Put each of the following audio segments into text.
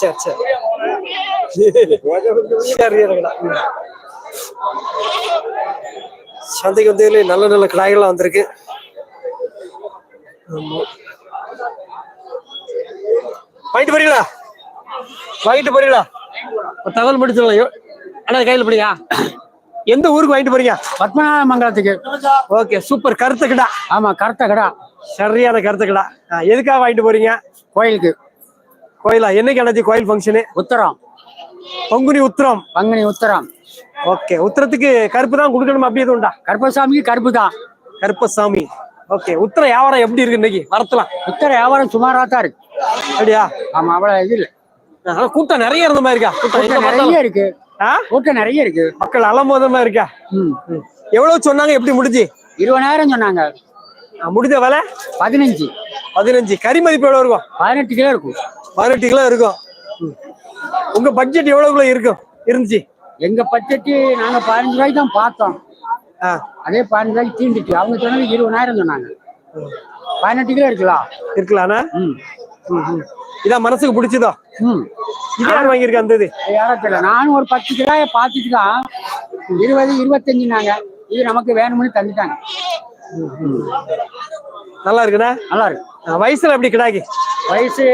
சரி சரி. சரி இருக்கடா சந்தைக்கு வந்து நல்ல நல்ல கடாய்கள்லாம் வந்திருக்கு. வாங்கிட்டு போறீங்களா? வாங்கிட்டு போறீங்களா? தகவல் மட்டும் சொல்லலாம் அண்ணா கையில் பிடிங்க எந்த ஊருக்கு வாங்கிட்டு போறீங்க? பத்மநாப மங்கலத்துக்கு. Okay super. கருத்து கடா. ஆமா கரெக்டா கடா. சரியான கருத்து கடா ஆ, எதுக்காக வாங்கிட்டு போறீங்க? கோயிலுக்கு. கோயிலா? என்னைக்கு அண்ணாச்சி கோயில் ஃபங்க்ஷனு உத்தரம். பங்குனி உத்திரம். பங்குனி உத்தரம். ஓகே. உத்திரத்துக்கு கருப்பு தான் கொடுக்கணும் அப்படி எதுவும் உண்டா? கருப்பசாமிக்கு கருப்பு தான். கருப்பசாமி. ஓகே. உத்திர வியாபாரம் எப்படி இருக்கு இன்னைக்கு? வரத்தலாம். உத்தர வியாபாரம் சுமாரா தான் இருக்கு. அப்படியா? ஆமா அவ்வளவு இது இல்ல. ஆனா கூட்டம் நிறைய இருந்த மாதிரி இருக்கா? கூட்டம் நிறைய. இருக்கு? கூட்டம் நிறைய இருக்கு. மக்கள் அலமோதமா இருக்கா. எவ்வளவு சொன்னாங்க எப்படி முடிஞ்சு? இருபதாயிரம் சொன்னாங்க. முடிஞ்ச விலை? பதினஞ்சு. பதினஞ்சு. கறி மதிப்பு எவ்வளவு இருக்கும்? பதினெட்டு கிலோ இருக்கும். பதினெட்டு கிலோ இருக்கும். உங்க பட்ஜெட் எவ்வளவுக்குள்ள இருக்கும்? இருந்துச்சு. எங்க பட்ஜெட்டு நாங்க பதினஞ்சு ரூபாய்க்கு தான் பார்த்தோம். அதே பதினஞ்சு ரூபாய்க்கு தீந்துட்டு அவங்க சொன்னது இருபதாயிரம் சொன்னாங்க. பதினெட்டு கிலோ இருக்குல்ல இருக்கலாம்னா. இதான் மனசுக்கு பிடிச்சதோ? இது யார் வாங்கியிருக்கா அந்த இது? ஏறத்தில்ல நானும் ஒரு பத்து கிலோய பார்த்துட்டு தான் இருபது இருபத்தஞ்சுனாங்க. இது நமக்கு வேணும்னு தந்துட்டாங்க. நல்லா இருக்குண்ணா? நல்லா இருக்கு. வயசுல எப்படி கிடாக்கி? வயசு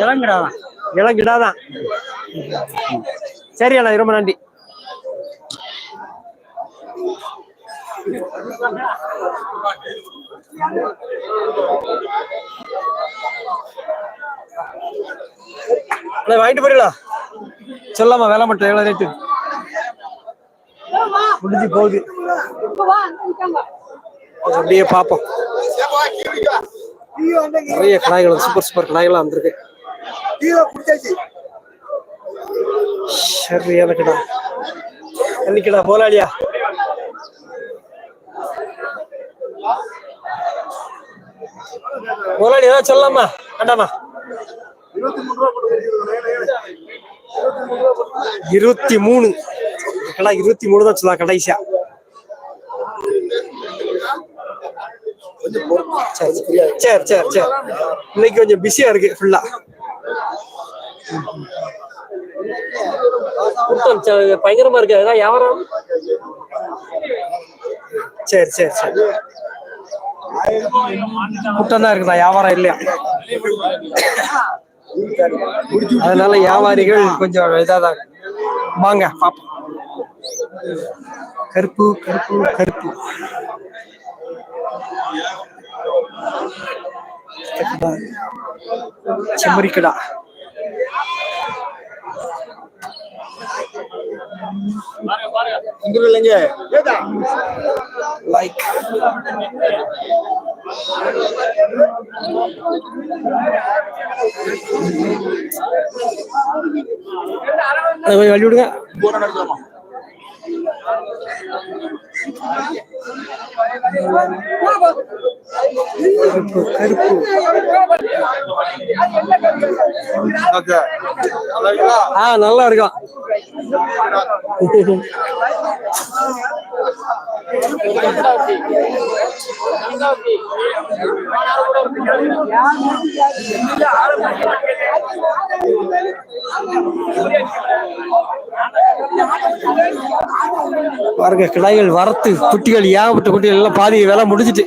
இளங்கடா தான் இளம் கிடாதான் சரி அண்ணா ரொம்ப நன்றி. வாங்கிட்டு போறீங்களா? சொல்லாமா வேலை மட்டும் எவ்வளவு ரேட்டு முடிஞ்சு போகுது. அப்படியே பார்ப்போம். நிறைய கடாய்கள் சூப்பர் சூப்பர் கடாய்கள்லாம் வந்திருக்கு. சரியான கடா. என்னைக்கடா போலாடியா? போலாடி ஏதாவது சொல்லலாமா? வேண்டாமா? இருபத்தி மூணு. கடா இருபத்தி மூணு தான் சொல்லலாம் கடைசியா. சரி சரி சரி சரி இன்னைக்கு கொஞ்சம் பிஸியா இருக்கு ஃபுல்லா பயங்கரமா இருக்கு. ஏதாவது வியாபாரம். சரி சரி சரி. கூட்டம் தான் இருக்குதா? வியாபாரம் இல்லையா? அதனால வியாபாரிகள் கொஞ்சம் இதாதான் வாங்க பாப்போம். கருப்பு கருப்பு கருப்பு. செம்மறிக்கடா. லைக் அதை கொஞ்சம் வழி விடுங்க. கருப்பு. கருப்பு ஆ நல்லா இருக்கும் பாருங்க கிளைகள் வரத்து குட்டிகள் ஏகப்பட்ட குட்டிகள் எல்லாம் பாதி வேலை முடிஞ்சிட்டு.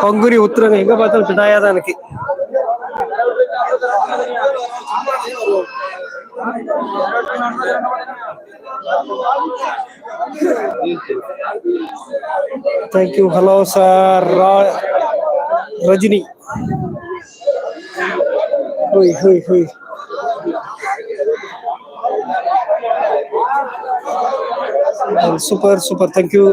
பங்குரி உத்துறங்க எங்க பார்த்தாலும் கிடாயா தான் எனக்கு தேங்க்யூ ஹலோ சார் ரஜினி ஹோய் ஹோய் ஹோய் சூப்பர் சூப்பர் தேங்க்யூ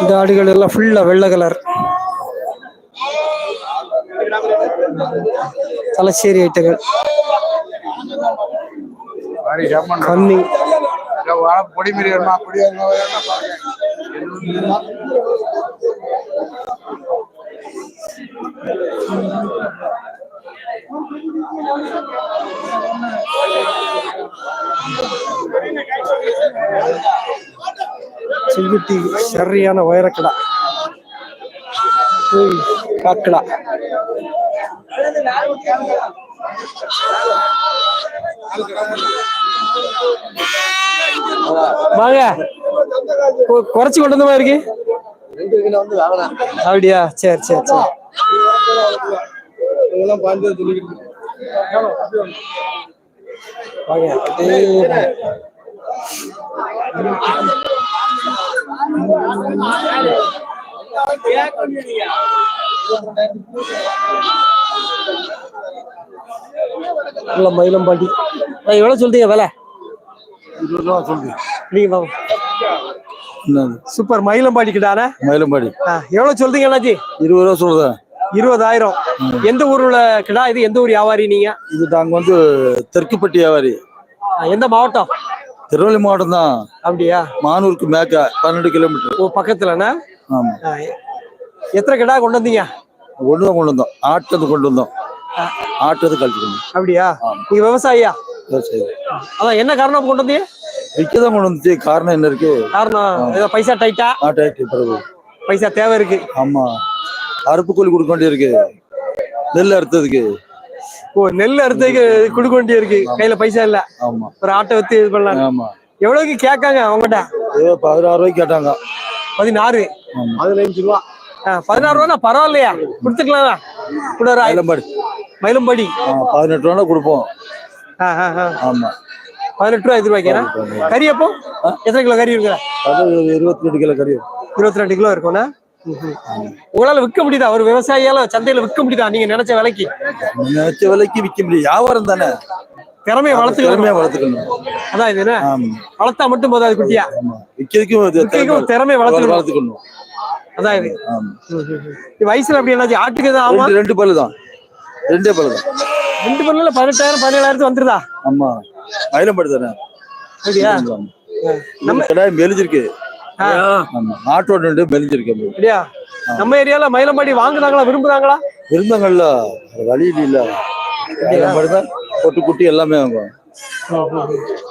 இந்த ஆடுகள் எல்லாம் ஃபுல்லா வெள்ளை கலர் மீறி வருமா? பொடி வருமா? செங்குட்டி சரியான உயரக்கடா பார்க்கலாம் வாங்க. குறைச்சு கொண்டு வந்த மாதிரி இருக்கு. அப்படியா? சரி சரி சரி. வாங்க. அப்படியே நல்ல மயிலம்பாண்டி அஹ் எவ்வளவு சொல்றீங்க விலை? இருபது ரூபா சொல்லுங்க நீங்க வாங்க. என்னது? சூப்பர் மயிலம்பாடி கிட்டானே மயிலம்பாடி எவ்வளவு சொல்றீங்க அண்ணாச்சி? இருபது ரூபா சொல்லுதேன் இருபதாயிரம் எந்த ஊர்ல கிடா இது? எந்த ஊர் வியாபாரி நீங்க? இது நாங்கள் வந்து தெற்குப்பட்டி வியாபாரி. எந்த மாவட்டம்? திருவள்ளி மாவட்டம் தான் அப்படியா? மானூருக்கு மேக்க பன்னெண்டு கிலோமீட்டர். ஓ பக்கத்துலண்ணா? அஹ் எத்தனை கிடா கொண்டு வந்தீங்க? தான் கொண்டு வந்தோம். ஆட்டது கொண்டு வந்தோம். ஆட்டது கழிச்சு. அப்படியா. நீங்க விவசாயியா? சரி அதான் என்ன காரணம் கொண்டு வந்தீங்க? விற்க தான் கொண்டு வந்துச்சு. காரணம் என்ன இருக்கு? காரணம் ஏதோ பைசா டைட்டா ஆட்டாயிட்டு பிறகு. பைசா தேவை இருக்கு. ஆமா. அறுப்பு கூலி கொடுக்க வேண்டிய இருக்கு நெல் அறுத்ததுக்கு. ஓ நெல் அறுத்ததுக்கு கொடுக்க வேண்டிய இருக்கு கையில பைசா இல்ல. ஆமா. ஒரு ஆட்டை வச்சு இது பண்ணலாம். ஆமா. எவ்வளவுக்கு கேட்காங்க அவங்ககிட்ட? ஏதோ பதினாறு ரூபாய்க்கு கேட்டாங்க. பதினாறு. பதினஞ்சு ரூபா. பதினாறு ரூபா பரவாயில்லையா? கொடுத்துக்கலாம் கூட மயிலம்பாடி. பதினெட்டு ரூபா கொடுப்போம். ஆமா. பதினெட்டு ரூபா எதிர்பார்க்கிறேன் கறி அப்போ எத்தனை கிலோ கறி இருக்குதா? இருபத்தி ரெண்டு கிலோ கறி இருபத்தி ரெண்டு கிலோ இருக்கும்னா உங்களால விற்க முடியுதா? ஒரு விவசாயியால சந்தையில விற்க முடியுதா நீங்க நினைச்ச விலைக்கு? நினைச்ச விலைக்கு விற்க முடியும். வியாபாரம் தானே? திறமையை வளர்த்துக்கணும். திறமையா வளர்த்துக்கணும். அதான் இது என்ன? வளர்த்தா மட்டும் போதாது குட்டியா? விற்கிறதுக்கும் திறமையை வளர்த்துக்கணும். வளர்த்துக்கணும். அதான் இது. வயசுல அப்படி என்னாச்சு ஆட்டுக்கு எதுவும் ஆமா ரெண்டு பல்லு தான் ரெண்டே பல்லு தான் ரெண்டு பல்லுல பதினெட்டாயிரம் பதினேழாயிரத்து வந்துருதா? ஆமா. மயிலம்பாடி தானே அப்படியா? நம்ம கிடாய் மெலிஞ்சிருக்கு. ஆ. ஆமா. ஆட்டோட ரெண்டு மெலிஞ்சிருக்கு அப்படியா. நம்ம ஏரியால மயிலம்பாடி வாங்குறாங்களா விரும்புறாங்களா? விருந்தங்கள்ல வழி இல்ல. மயிலம்பாடி தான் பொட்டு குட்டி எல்லாமே வாங்குவோம்.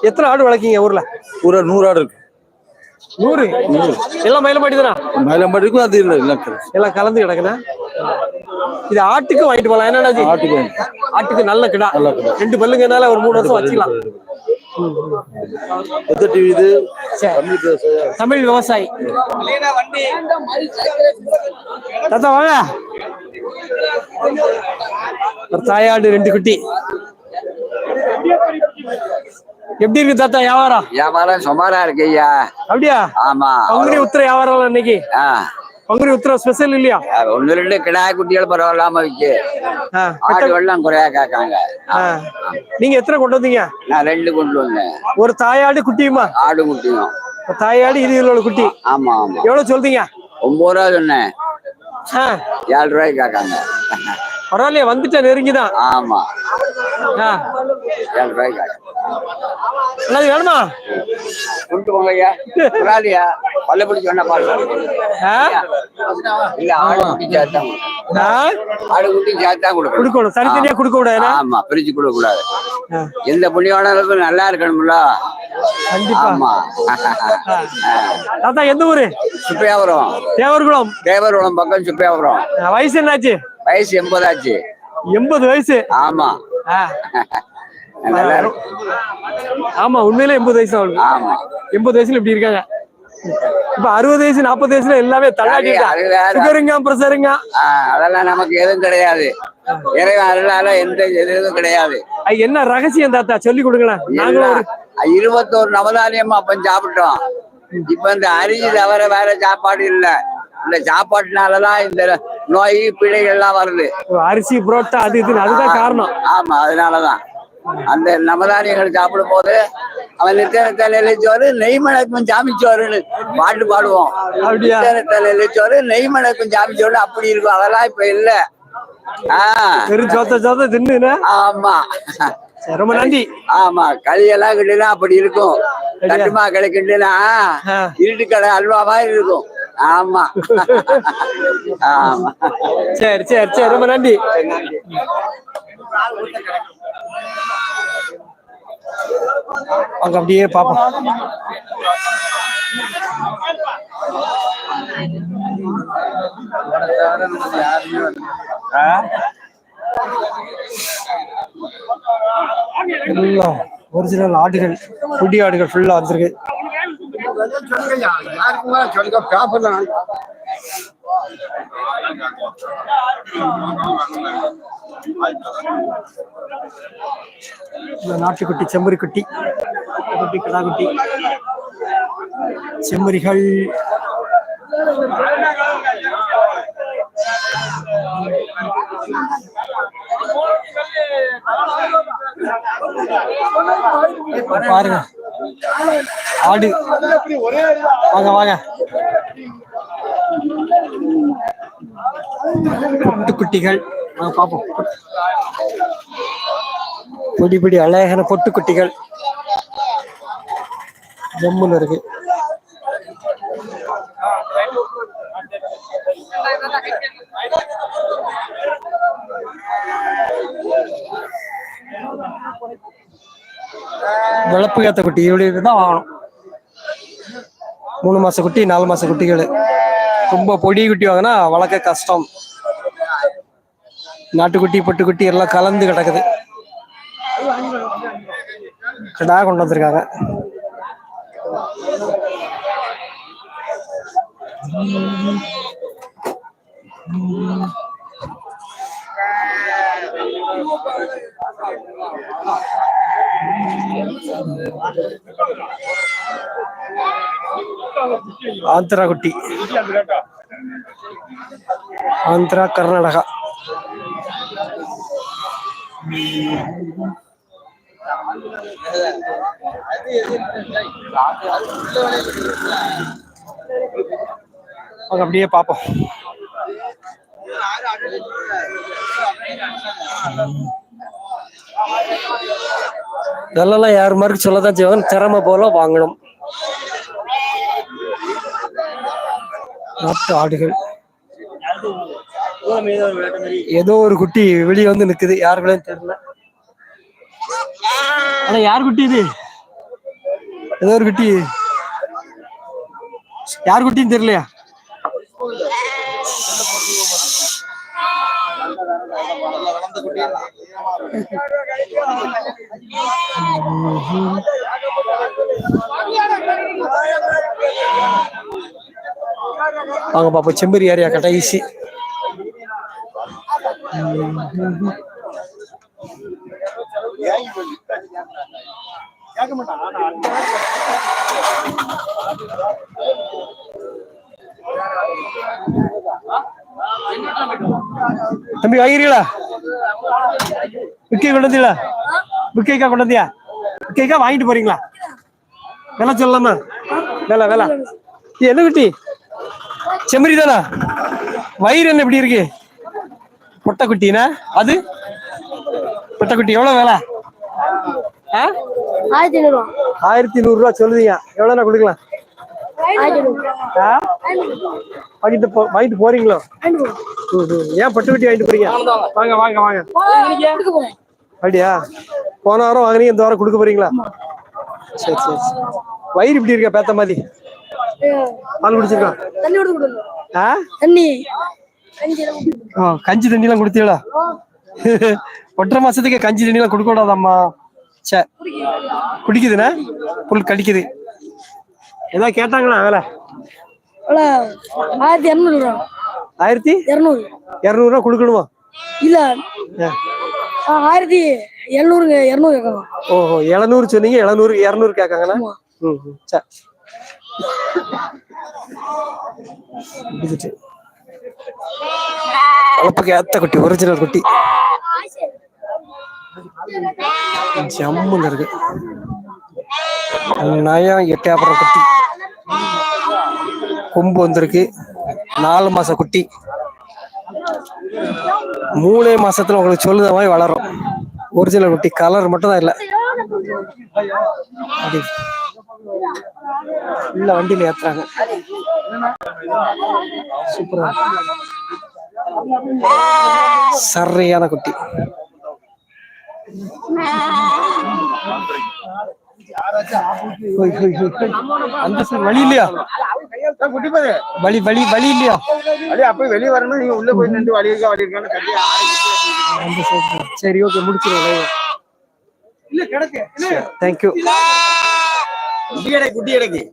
எத்தனை ஆடு வளர்க்கீங்க ஊர்ல? பூரா நூறு ஆடு இருக்கு. நூறு எல்லாம் மயிலம்பாடி தானா மயிலம்பாடிக்கும் அது இல்லை எல்லாம் கலந்து கிடக்குண்ணா இது ஆட்டுக்கு வாங்கிட்டு போலாம். என்னடாச்சு ஆட்டுக்கு. ஆட்டுக்கு நல்ல கிடா. ரெண்டு பல்லுங்கனால ஒரு மூணு வருஷம் வச்சுக்கலாம். இது? தமிழ் விவசாயி. தாத்தா வாங்க. ஒரு தாயாடு ரெண்டு குட்டி. எப்படி இருக்கு தாத்தா வியாபாரம்? வியாபாரம் சுமாரா இருக்கு ஐயா. அப்படியா? ஆமா. பங்குனி உத்திர வியாபாரம் இன்னைக்கு? பங்குனி உத்திரம் ஸ்பெஷல் இல்லையா? ஒண்ணு ரெண்டு கிடாய் குட்டிகள் பரவாயில்லாம விக்கு. ஆ, ஆடுகள்லாம் குறையா கேட்காங்க. நீங்க எத்தனை கொண்டு வந்தீங்க? நான் ரெண்டு கொண்டு வந்தேன். ஒரு தாயாடு குட்டியுமா? ஆடு குட்டியும். தாயாடு இது குட்டி. ஆமா ஆமா. எவ்வளவு சொல்றீங்க? ஒன்பது ரூபா சொன்னேன். ஏழு ரூபாய்க்கு கேட்காங்க. பரவாயில்லையே வந்துட்டேன் நெருங்கிதான். ஆமா. ஏழு ரூபாய்க்கு கேட்காங்க அண்ணாச்சி வேணுமா? கொண்டு போங்க ஐயா பரவாயில்லையா பல்ல பிடிச்சி வேணா பால் ஆ? இல்ல ஆடு குட்டி சேர்த்தா? ஆடு குட்டி சேர்த்தா கொடுக்கணும் கொடுக்கணும். தனித்தனியா கொடுக்க கூடாது ஆமா பிரிச்சு கொடுக்க கூடாது எந்த புண்ணியவானருக்கும் நல்லா இருக்கணும்ல. கண்டிப்பா. எந்த ஊரு? சுப்பையாபுரம். தேவர்குளம். தேவர்குளம் பக்கம் சுப்பையாபுரம். வயசு என்னாச்சு? வயசு எண்பதாச்சு. எண்பது வயசு. ஆமா. ஆமா உண்மையிலே எண்பது வயசு அவளுக்கு. எண்பது வயசுல இப்படி இருக்காங்க. இப்ப அறுபது வயசு நாற்பது வயசுல எல்லாமே தள்ளாட்டி அது- அது வேற. சுகருங்க பிரஷருங்க ஆஹ் அதெல்லாம் நமக்கு எதுவும் கிடையாது. இறைவன் அருளால எந்த எதுவும் கிடையாது. என்ன ரகசியம் தாத்தா? சொல்லி கொடுங்களேன். நாங்களும் இருபத்தோரு நவதானியமா அப்ப சாப்பிட்டோம். இப்ப இந்த அரிசி தவிர வேற சாப்பாடு இல்ல. இந்த சாப்பாட்டுனாலதான் இந்த நோய் பிழைகள் எல்லாம் வருது அரிசி புரோட்டா அது இதுன்னு அதுதான் காரணம். ஆமா அதனாலதான். அந்த நவதானியங்கள் சாப்பிடும் போது அவன் நித்தனத்தால் இழைச்சோறு நெய் மணக்கும் சாமிச்சோறுன்னு பாட்டு பாடுவோம்? நித்தனத்தால் இழைச்சோறு நெய் மணக்கும் சாமிச்சோறு அப்படி இருக்கும். அதெல்லாம் இப்ப இல்ல. ஆஹ் வெறும் சோத்த சோத்த தின்னுனா? ஆமா. ரொம்ப நன்றி. ஆமா களியெல்லாம் கிட்டுனா அப்படி இருக்கும். கட்டுமா களி கிட்டுனா ஆ. இருட்டு கடை அல்வா மாதிரி இருக்கும். ஆமா. ஆமா. சரி சரி சரி. ரொம்ப நன்றி. அங்க அப்படியே பாப்போம். எல்லாம் ஒரிஜினல் ஆடுகள் குடி ஆடுகள் ஃபுல்லா வந்திருக்கு. இந்த நாட்டுக்குட்டி செம்மறி குட்டி குட்டி கடா குட்டி செம்மறிகள். பாருங்க. ஆடு. வாங்க வாங்க. பொட்டு குட்டிகள் நாங்க பாப்போம் பொடி பொடி அழகான பொட்டு குட்டிகள் ஜம்முன்னு இருக்கு. வளர்ப்பு ஏத்த குட்டி. இவ்வளவு தான் வாங்கணும். மூணு மாச குட்டி நாலு மாச குட்டிகள். ரொம்ப பொடி குட்டி வாங்கினா வளர்க்க கஷ்டம். நாட்டுக்குட்டி பொட்டுக்குட்டி எல்லாம் கலந்து கிடக்குது. கடா கொண்டு வந்திருக்காங்க. ஆந்திரா குட்டி ஆந்திரா கர்நாடகா அவங்க அப்படியே பார்ப்போம் இதெல்லாம் யார் மாதிரி சொல்லதான் செய்வாங்க. திறமை போல வாங்கணும். நாட்டு ஆடுகள். ஏதோ ஒரு குட்டி வெளியே வந்து நிக்குது. யாருக்குள்ளே தெரியல ஆனா யார் குட்டி இது? ஏதோ ஒரு குட்டி. யார் குட்டின்னு தெரியலையா? வாங்க பாப்போம். செம்பரி ஏரியா கடைசி தம்பி வாங்கிறீங்களா விக்கை கொண்டு வந்தீங்களா விக்கைக்கா கொண்டு வந்தியா? விக்கைக்கா வாங்கிட்டு போறீங்களா? விலை சொல்லலாமா? விலை விலை. என்ன குட்டி? செம்மறி தானா? வயிறு என்ன இப்படி இருக்கு? பொட்டக்குட்டினா அது? பொட்டக்குட்டி எவ்வளவு விலை? ஆயிரத்தி ஆயிரத்தி நூறு ரூபா சொல்லுதீங்க. எவ்வளவு கொடுக்கலாம்? வாங்கிட்டு வாங்கிட்டு போறீங்களோ. ஏன் பட்டுக்குட்டி வாங்கிட்டு போறீங்க? வாங்க. வாங்க வாங்க. அப்படியா? போன வாரம் வாங்குனீங்க இந்த வாரம் கொடுக்க போறீங்களா? சரி சரி சரி. வயிறு இப்படி இருக்கா பேத்த மாதிரி? பால் குடிச்சிருக்கான் ஆ? தண்ணி. கஞ்சி எல்லாம் கொடுத்து ஓ, கஞ்சி தண்ணி எல்லாம் கொடுத்தீங்களா? ஒன்றரை மாசத்துக்கு கஞ்சி தண்ணி எல்லாம் கொடுக்க கூடாதாம்மா? சே குடிக்குதுண்ணே? புல் கடிக்குது. ஏதாவது கேட்டாங்களா வேலை? ஆயிரத்தி இரநூறு ரூபா ஆயிரத்தி இரநூறு. இரநூறுவா கொடுக்கணுமா? இல்ல. ஆயிரத்தி எழுநூறுங்க இரநூறு கேட்கலாம். ஓஹோ எழுநூறு சொன்னீங்க எழுநூறு இரநூறு கேட்காங்கண்ணா. ம் சரி. வளர்ப்புக்கு ஏத்த குட்டி ஒரிஜினல் குட்டி. ஜம்முன்னு இருக்கு. நயம் எட்டாப்புறம் குட்டி. கொம்பு வந்திருக்கு. நாலு மாச குட்டி. மூணே மாசத்துல உங்களுக்கு சொல்லுத மாதிரி வளரும். ஒரிஜினல் குட்டி கலர் மட்டும் தான் இல்ல. அப்படி. உள்ள வண்டியில ஏத்துறாங்க. சூப்பரா சரியான குட்டி. அந்த சைடு வழி இல்லையா? குட்டி வழி வழி வழி இல்லையா? அப்படியே அப்ப வெளியே வரணும் நீங்க உள்ள போய் நின்று வழி இருக்கா வழி இருக்கான்னு கட்டி சரி ஓகே முடிச்சிருவோம் தேங்க்யூ குட்டி கிடைக்கு. குட்டி கிடைக்கு